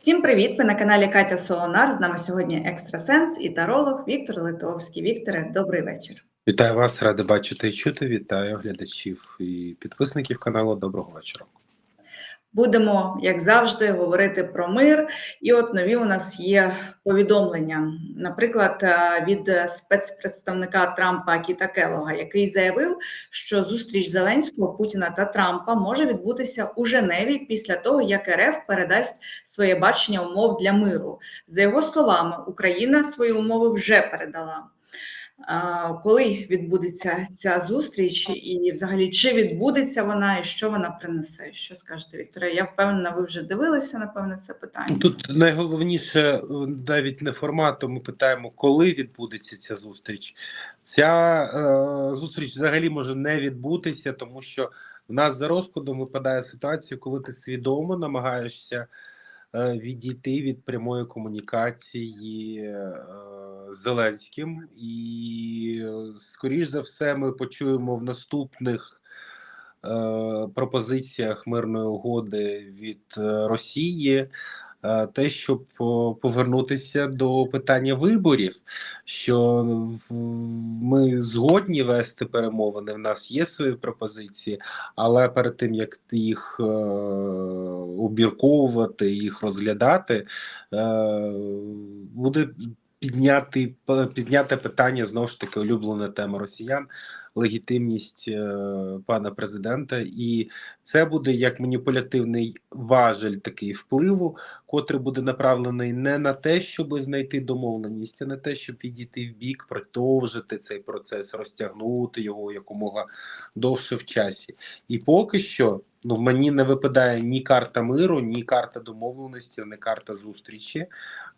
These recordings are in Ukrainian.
Всім привіт! Ви на каналі Катя Солонар. З нами сьогодні екстрасенс і таролог Віктор Литовський. Вікторе, добрий вечір. Вітаю вас, радий бачити і чути. Вітаю глядачів і підписників каналу. Доброго вечора. Будемо, як завжди, говорити про мир. І от нові у нас є повідомлення. Наприклад, е, від спецпредставника Трампа Кіта Келога, який заявив, що зустріч Зеленського, Путіна та Трампа може відбутися у Женеві після того, як РФ передасть своє бачення умов для миру. За його словами, Україна свої умови вже передала. Коли відбудеться ця зустріч, і взагалі чи відбудеться вона, і що вона принесе? Що скажете, Вікторе? Я впевнена, ви вже дивилися напевне це питання. Тут найголовніше е, навіть не формату. Ми питаємо, коли відбудеться ця зустріч. Ця е, зустріч взагалі може не відбутися, тому що в нас за розкладом випадає ситуація, коли ти свідомо намагаєшся відійти від прямої комунікації е, з Зеленським, і е, скоріш за все, ми почуємо в наступних. е, Пропозиціях мирної угоди від е, Росії е, те, щоб повернутися до питання виборів, що ми згодні вести перемовини. В нас є свої пропозиції, але перед тим як їх е, обмірковувати, їх розглядати, е, буде підняти підняте питання знову ж таки улюблена тема росіян. Легітимність е, пана президента, і це буде як маніпулятивний важель такий впливу, котрий буде направлений не на те, щоб знайти домовленість, а на те, щоб відійти в бік, продовжити цей процес, розтягнути його якомога довше в часі. І поки що ну мені не випадає ні карта миру, ні карта домовленості, ні карта зустрічі,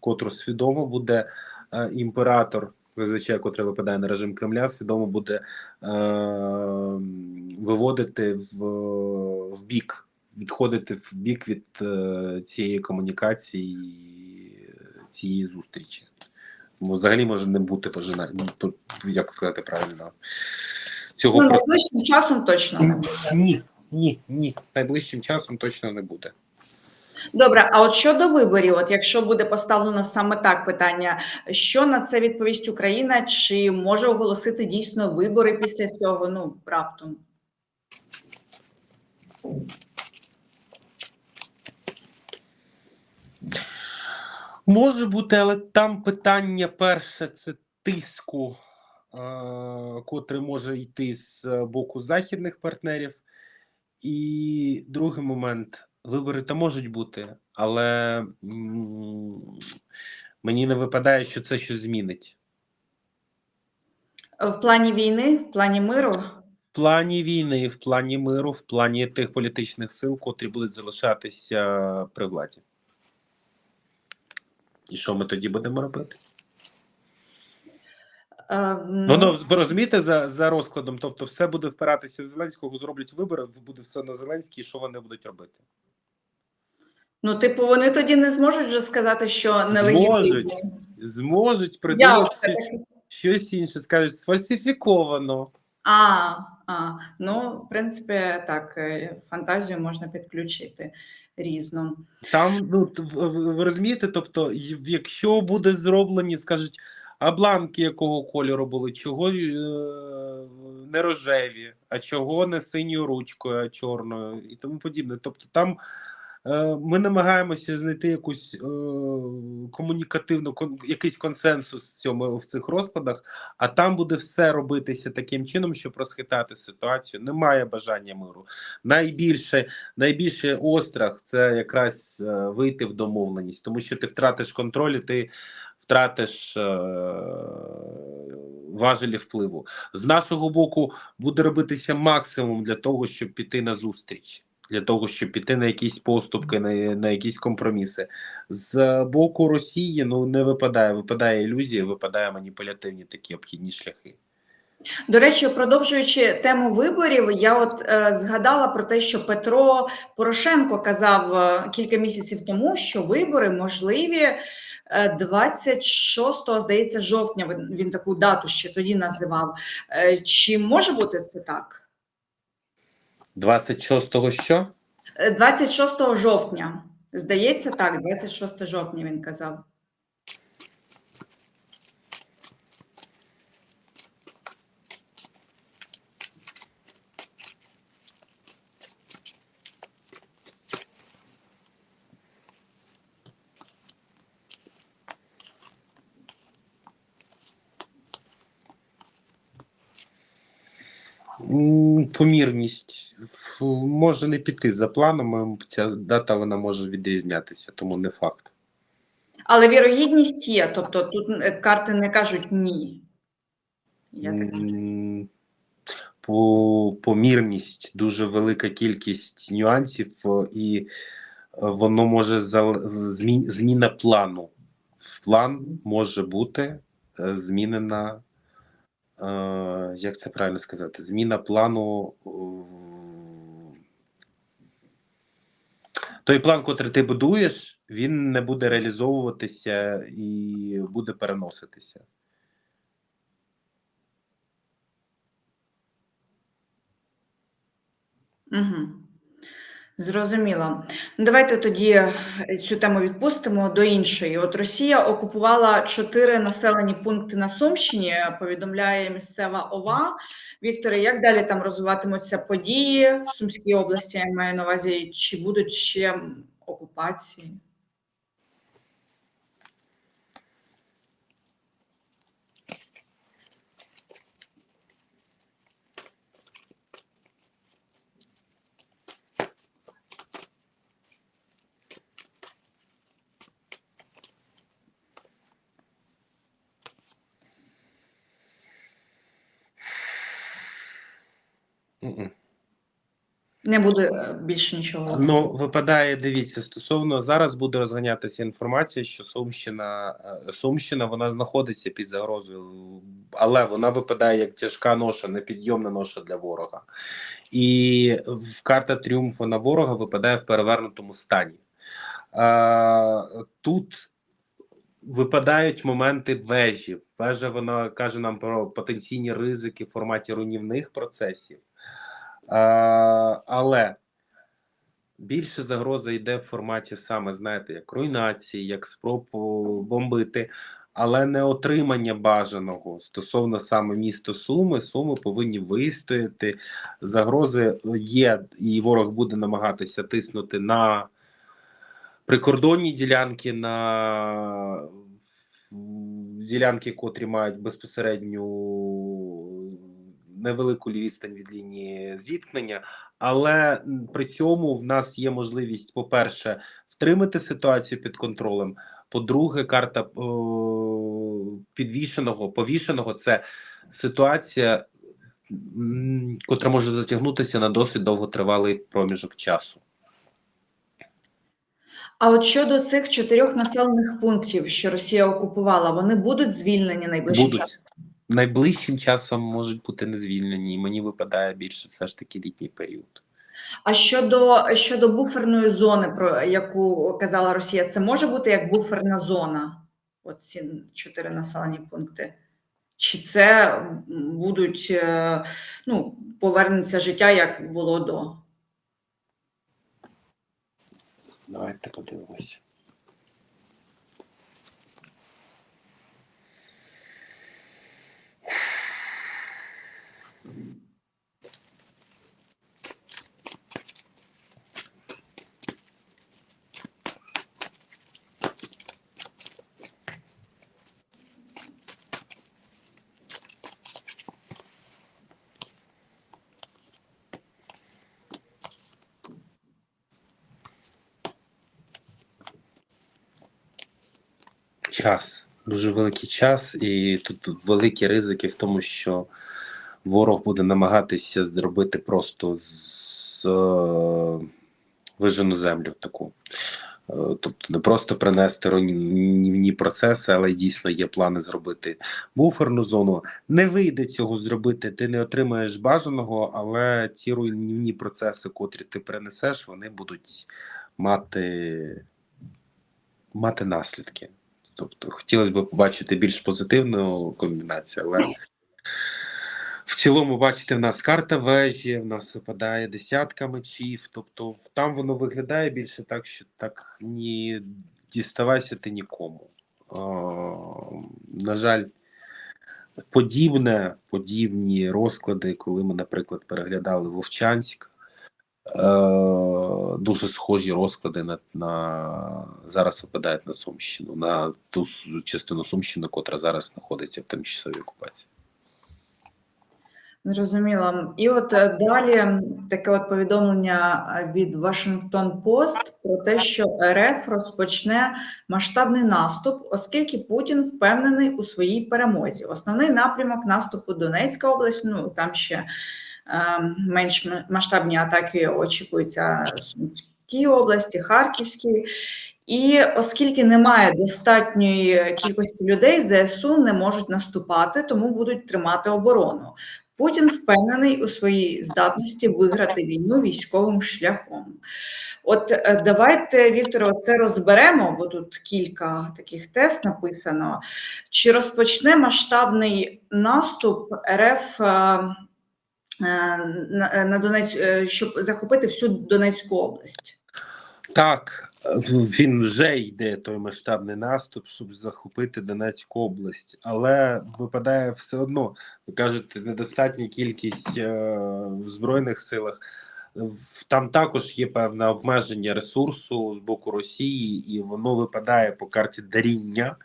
котру свідомо буде е, імператор. Зазвичай, котре випадає на режим Кремля, свідомо буде е, виводити в, в бік, відходити в бік від е, цієї комунікації, цієї зустрічі. Бо взагалі може не бути пожина, ну, як сказати правильно, цього Ну, найближчим часом точно не буде. ні, ні, ні. Найближчим часом точно не буде. Добре, а от щодо виборів, от якщо буде поставлено саме так питання, що на це відповість Україна, чи може оголосити дійсно вибори після цього? Ну раптом. Може бути, але там питання перше це тиску, е, котрий може йти з боку західних партнерів. І другий момент вибори то можуть бути, але мені не випадає, що це щось змінить. В плані війни, в плані миру. В плані війни, в плані миру, в плані тих політичних сил, котрі будуть залишатися при владі. І що ми тоді будемо робити? Е, ну, Воно ви розумієте за, за розкладом, тобто все буде впиратися в Зеленського, зроблять вибори, буде все на Зеленський, і що вони будуть робити? Ну, типу, вони тоді не зможуть вже сказати, що Зможуть. нелегітимні. Зможуть Я придумати все щось інше, скажуть, сфальсифіковано. А, а, ну, в принципі, так, е, фантазію можна підключити різну. Там, ну т- в- в- ви розумієте, тобто, якщо буде зроблені, скажуть, а бланки якого кольору були, чого е, не рожеві, а чого не синьою ручкою, а чорною і тому подібне. Тобто там ми намагаємося знайти якусь е, комунікативну, якийсь консенсус в цьому в цих розкладах, а там буде все робитися таким чином, щоб розхитати ситуацію. Немає бажання миру. Найбільше найбільший острах це якраз е, вийти в домовленість, тому що ти втратиш контроль, і ти втратиш е, важелі впливу. З нашого боку буде робитися максимум для того, щоб піти на зустріч. Для того щоб піти на якісь поступки, на, на якісь компроміси з боку Росії, ну не випадає. Випадає ілюзія, випадає маніпулятивні такі обхідні шляхи. До речі, продовжуючи тему виборів, я от е, згадала про те, що Петро Порошенко казав е, кілька місяців тому, що вибори можливі е, 26, здається, жовтня. Він, він таку дату ще тоді називав. Е, чи може бути це так? 26-го що? Е, 26 жовтня. Здається, так, 26 жовтня він казав. Помірність може не піти за планами. Ця дата вона може відрізнятися, тому не факт. Але вірогідність є, тобто тут е, карти не кажуть ні. Я так По помірність дуже велика кількість нюансів, і е, воно може зміна плану. В План може бути е, змінена. Е, Як це правильно сказати? Зміна плану. Той план, котрий ти будуєш, він не буде реалізовуватися і буде переноситися. Угу. Зрозуміло. Ну, Давайте тоді е, цю тему відпустимо до іншої. От Росія окупувала чотири населені пункти на Сумщині, повідомляє місцева ОВА. Вікторе, як далі там розвиватимуться події в Сумській області? Я маю на увазі, чи будуть ще окупації? Не буде е, більше нічого. Ну, випадає, дивіться, стосовно зараз буде розганятися інформація, що Сумщина, е, Сумщина вона знаходиться під загрозою, але вона випадає як тяжка ноша, непідйомна ноша для ворога. І в карта тріумфу на ворога випадає в перевернутому стані. А, тут випадають моменти вежі. Вежа вона каже нам про потенційні ризики в форматі руйнівних процесів. А, але більше загроза йде в форматі саме, знаєте, як руйнації, як спроб бомбити, але не отримання бажаного стосовно саме міста Суми. Суми повинні вистояти. Загрози є, і ворог буде намагатися тиснути на прикордонні ділянки, на ділянки, котрі мають безпосередню невелику відстань від лінії зіткнення, але при цьому в нас є можливість, по-перше, втримати ситуацію під контролем. По-друге, карта о, підвішеного, повішеного це ситуація, котра може затягнутися на досить довготривалий проміжок часу. А от щодо цих чотирьох населених пунктів, що Росія окупувала, вони будуть звільнені найближчим часом? Найближчим часом можуть бути не звільнені, і мені випадає більше все ж таки літній період. А щодо, щодо буферної зони, про яку казала Росія, це може бути як буферна зона? От ці чотири населені пункти? Чи це будуть е, ну, повернеться життя, як було до? Давайте подивимося. Час. Дуже великий час, і тут великі ризики в тому, що ворог буде намагатися зробити просто з е, вижену землю таку. Е, Тобто не просто принести руйнівні процеси, але дійсно є плани зробити буферну зону. Не вийде цього зробити, ти не отримаєш бажаного, але ці руйнівні процеси, котрі ти принесеш, вони будуть мати, мати наслідки. Тобто хотілося б побачити більш позитивну комбінацію, але В цілому, бачите, в нас карта вежі, в нас випадає десятка мечів. Тобто там воно виглядає більше так, що так не діставайся ти нікому. А, на жаль, подібне, подібні розклади, коли ми, наприклад, переглядали Вовчанськ. Е, дуже схожі розклади на, на зараз випадають на Сумщину, на ту частину Сумщини, котра зараз знаходиться в тимчасовій окупації. Зрозуміло. І от е, далі таке от повідомлення е, від Washington Post про те, що РФ розпочне масштабний наступ, оскільки Путін впевнений у своїй перемозі. Основний напрямок наступу Донецька область. Ну там ще менш масштабні атаки очікуються в Сумській області, Харківській. І оскільки немає достатньої кількості людей, ЗСУ не можуть наступати, тому будуть тримати оборону. Путін впевнений у своїй здатності виграти війну військовим шляхом. От е, давайте, Вікторе, це розберемо, бо тут кілька таких тез написано. Чи розпочне масштабний наступ РФ е, е, на, на Донець, е, щоб захопити всю Донецьку область? Так, він вже йде той масштабний наступ, щоб захопити Донецьку область, але випадає все одно. Ви кажете, недостатня кількість е, в збройних силах. Там також є певне обмеження ресурсу з боку Росії, і воно випадає по карті даріння.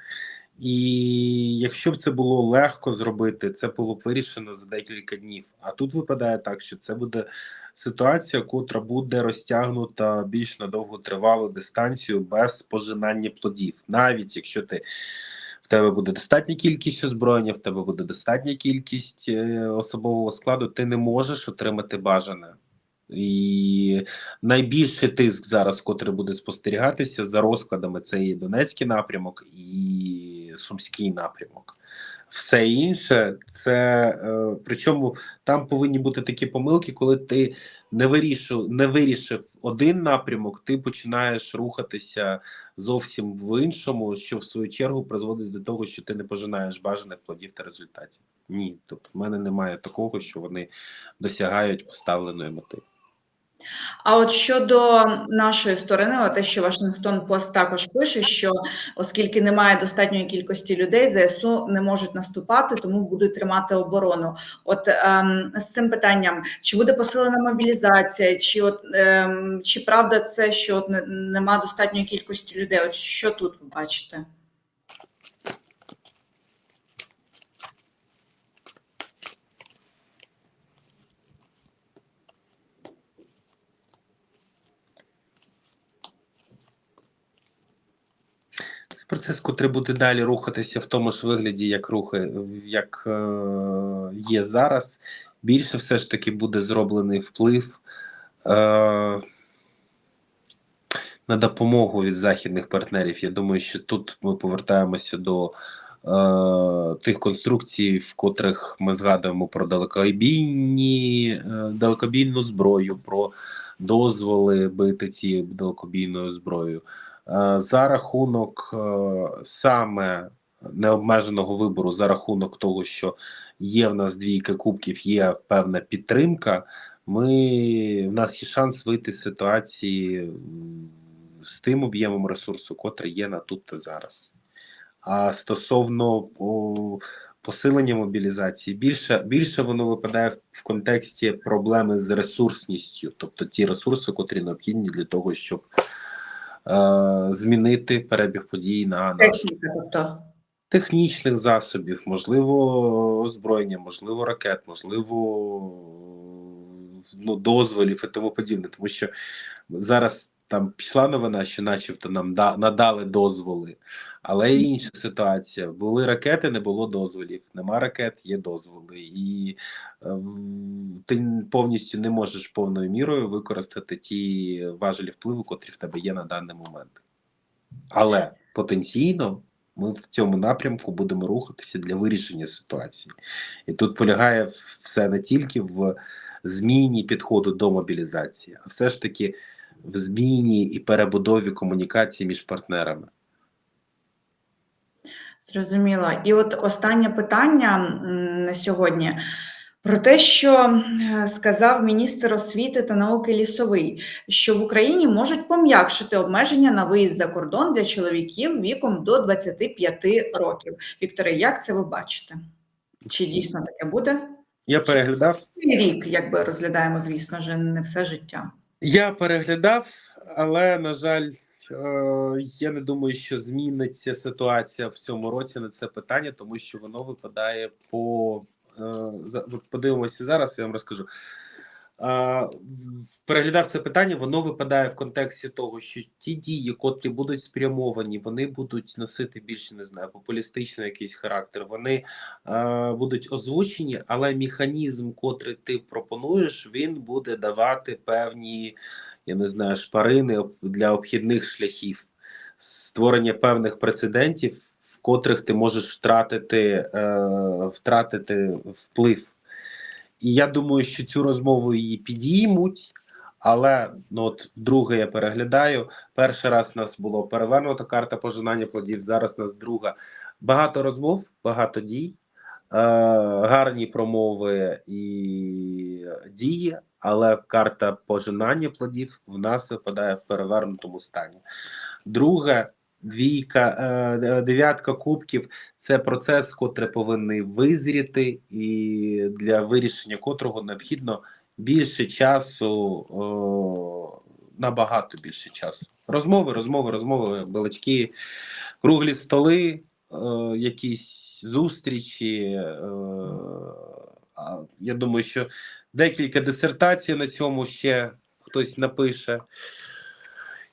І якщо б це було легко зробити, це було б вирішено за декілька днів. А тут випадає так, що це буде ситуація, котра буде розтягнута більш на довготривалу дистанцію без пожинання плодів, навіть якщо ти. В тебе буде достатня кількість озброєння, в тебе буде достатня кількість е, особового складу, ти не можеш отримати бажане. І найбільший тиск зараз, котрий буде спостерігатися за розкладами, це і Донецький напрямок, і Сумський напрямок. Все інше, це е, причому там повинні бути такі помилки, коли ти не вирішив, не вирішив один напрямок, ти починаєш рухатися зовсім в іншому, що в свою чергу призводить до того, що ти не пожинаєш бажаних плодів та результатів. Ні, тобто в мене немає такого, що вони досягають поставленої мети. А от щодо нашої сторони, те, що Вашингтон Пост також пише, що оскільки немає достатньої кількості людей, ЗСУ не можуть наступати, тому будуть тримати оборону. От ем, з цим питанням, чи буде посилена мобілізація, чи от ем, чи правда це, що от не, нема достатньої кількості людей? От що тут ви бачите? Це процес, котрий буде далі рухатися в тому ж вигляді, як рухи, як е, є зараз. Більше все ж таки буде зроблений вплив е, на допомогу від західних партнерів. Я думаю, що тут ми повертаємося до е, тих конструкцій, в котрих ми згадуємо про далекобійні, е, далекобійну зброю, про дозволи бити цією далекобійною зброєю. Е, за рахунок е, саме необмеженого вибору, за рахунок того, що є в нас двійка кубків, є певна підтримка. Ми в нас є шанс вийти з ситуації з тим об'ємом ресурсу, котрий є на тут та зараз. А стосовно о, посилення мобілізації, більше більше воно випадає в, контексті проблеми з ресурсністю, тобто ті ресурси, котрі необхідні для того, щоб змінити перебіг подій на нашу тобто. технічних засобів, можливо, озброєння, можливо, ракет, можливо, ну, дозволів і тому подібне. Тому що зараз там пішла новина, що начебто нам да, надали дозволи, але інша ситуація. Були ракети, не було дозволів. Нема ракет, є дозволи. І е, ти повністю не можеш повною мірою використати ті важелі впливу, котрі в тебе є на даний момент. Але потенційно ми в цьому напрямку будемо рухатися для вирішення ситуації. І тут полягає все не тільки в зміні підходу до мобілізації, а все ж таки в зміні і перебудові комунікації між партнерами. Зрозуміло. І от останнє питання на сьогодні. Про те, що е, сказав міністр освіти та науки Лісовий, що в Україні можуть пом'якшити обмеження на виїзд за кордон для чоловіків віком до 25 років. Вікторе, як це ви бачите? Чи дійсно таке буде? Я переглядав. Рік, якби розглядаємо, звісно ж, не все життя. Я переглядав, але на жаль, е, я не думаю, що зміниться ситуація в цьому році на це питання, тому що воно випадає по е, подивимося зараз. Я вам розкажу. Переглядав це питання, воно випадає в контексті того, що ті дії, котрі будуть спрямовані, вони будуть носити більше не знаю, популістичний якийсь характер. Вони е, будуть озвучені, але механізм, котрий ти пропонуєш, він буде давати певні, я не знаю, шпарини для обхідних шляхів, створення певних прецедентів, в котрих ти можеш втратити, е, втратити вплив. І я думаю, що цю розмову її підіймуть. Але ну от вдруге я переглядаю. Перший раз у нас було перевернута карта пожинання плодів. Зараз у нас друга. Багато розмов, багато дій, е, гарні промови і дії, але карта пожинання плодів в нас випадає в перевернутому стані. Друге, двійка, е, дев'ятка кубків це процес, котрий повинен визріти, і для вирішення котрого необхідно більше часу, набагато більше часу. Розмови, розмови, розмови, балачки, круглі столи, е, якісь зустрічі. Е, я думаю, що декілька дисертацій на цьому ще хтось напише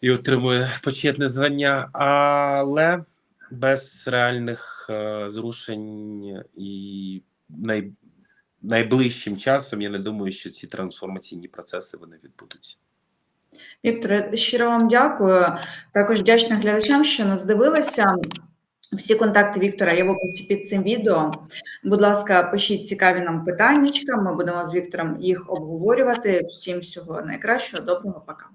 і отримує почетне звання, але без реальних е, зрушень і най, найближчим часом я не думаю, що ці трансформаційні процеси вони відбудуться. Вікторе, щиро вам дякую. Також вдячна глядачам, що нас дивилися. Всі контакти Віктора є в описі під цим відео. Будь ласка, пишіть цікаві нам питаннячка. Ми будемо з Віктором їх обговорювати. Всім всього найкращого, доброго, пока.